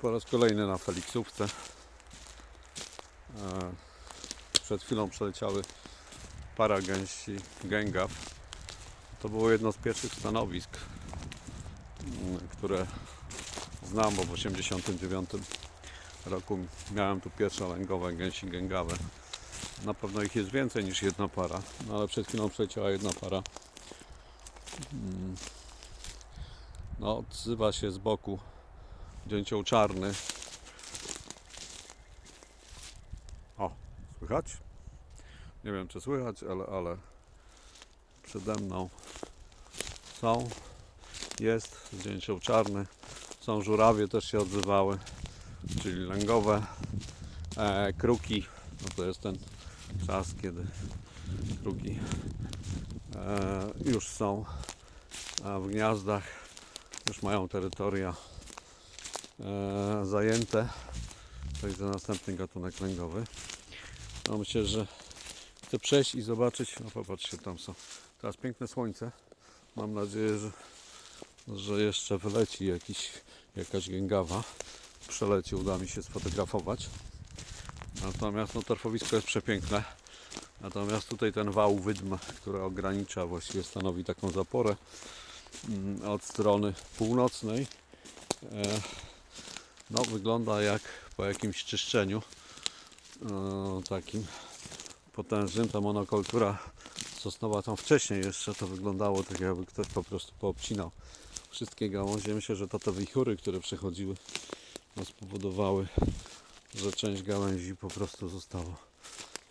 Po raz kolejny na Felixówce. E, Przed chwilą przeleciały para gęsi gęgaw. To było jedno z pierwszych stanowisk, mm, które znam, bo w 1989 roku miałem tu pierwsze lęgowe gęsi gęgawe. Na pewno ich jest więcej niż jedna para, no ale przed chwilą przeleciała jedna para. Mm. No, odzywa się z boku dzięcioł czarny. O, słychać? Nie wiem czy słychać, ale, ale przede mną są, jest dzięcioł czarny. Są żurawie, też się odzywały, czyli lęgowe. E, kruki, no to jest ten czas, kiedy kruki e, już są w gniazdach, już mają terytoria e, zajęte. To jest następny gatunek lęgowy. No myślę, że chcę przejść i zobaczyć. No popatrzcie, tam są. Teraz piękne słońce. Mam nadzieję, że, że jeszcze wyleci jakiś, jakaś gęgawa. Przeleci, uda mi się sfotografować. Natomiast no, torfowisko jest przepiękne. Natomiast tutaj ten wał wydm, który ogranicza, właściwie stanowi taką zaporę mm, od strony północnej. E, no, wygląda jak po jakimś czyszczeniu e, takim potężnym. Ta monokultura sosnowa tam wcześniej jeszcze to wyglądało tak jakby ktoś po prostu poobcinał wszystkie gałązie. Myślę, że to te wichury, które przechodziły no, spowodowały, że część gałęzi po prostu zostało.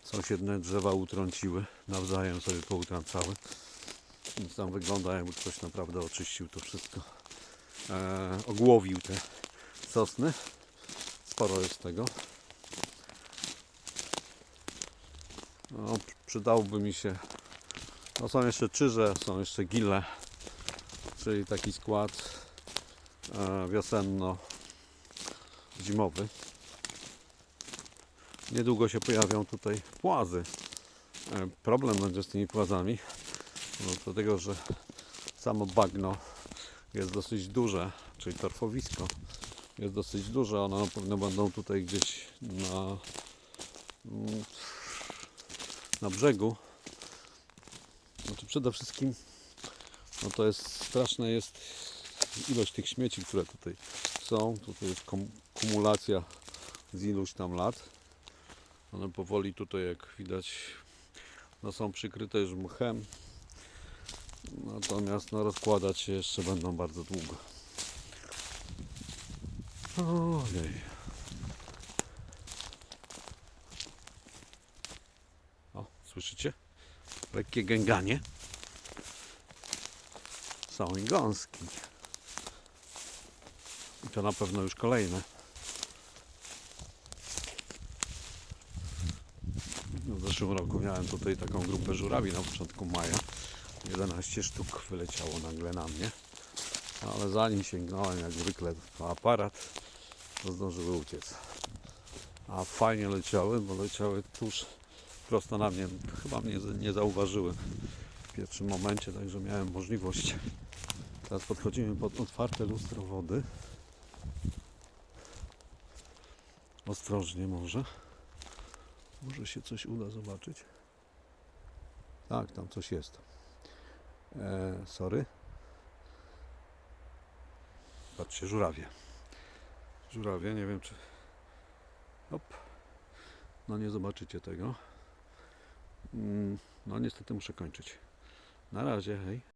Sąsiednie drzewa utrąciły, nawzajem sobie poutrącały. Więc tam wygląda jakby ktoś naprawdę oczyścił to wszystko. E, ogłowił te sosny. Sporo jest tego. No, przydałby mi się. No, są jeszcze czyże, są jeszcze gile, czyli taki skład e, wiosenno-zimowy. Niedługo się pojawią tutaj płazy. E, problem będzie z tymi płazami, no, dlatego że samo bagno jest dosyć duże, czyli torfowisko jest dosyć duże. One na pewno będą tutaj gdzieś na, mm, na brzegu. Znaczy przede wszystkim no to jest straszna jest ilość tych śmieci, które tutaj są. Tutaj jest kumulacja z iluś tam lat. One powoli tutaj jak widać no są przykryte już mchem. Natomiast no, rozkładać się jeszcze będą bardzo długo. Ojej. O, słyszycie? Lekkie gęganie. Są i gąski. I to na pewno już kolejne. W zeszłym roku miałem tutaj taką grupę żurawi na początku maja. 11 sztuk wyleciało nagle na mnie. Ale zanim sięgnąłem jak zwykle po aparat, to zdążyły uciec. A fajnie leciały, bo leciały tuż prosto na mnie. Chyba mnie nie zauważyły w pierwszym momencie, także miałem możliwość. Teraz podchodzimy pod otwarte lustro wody. Ostrożnie może. Może się coś uda zobaczyć. Tak, tam coś jest. E, sorry. Patrzcie, żurawie. Żurawie, nie wiem czy... Hop. No nie zobaczycie tego. Mm, No niestety muszę kończyć. Na razie, hej.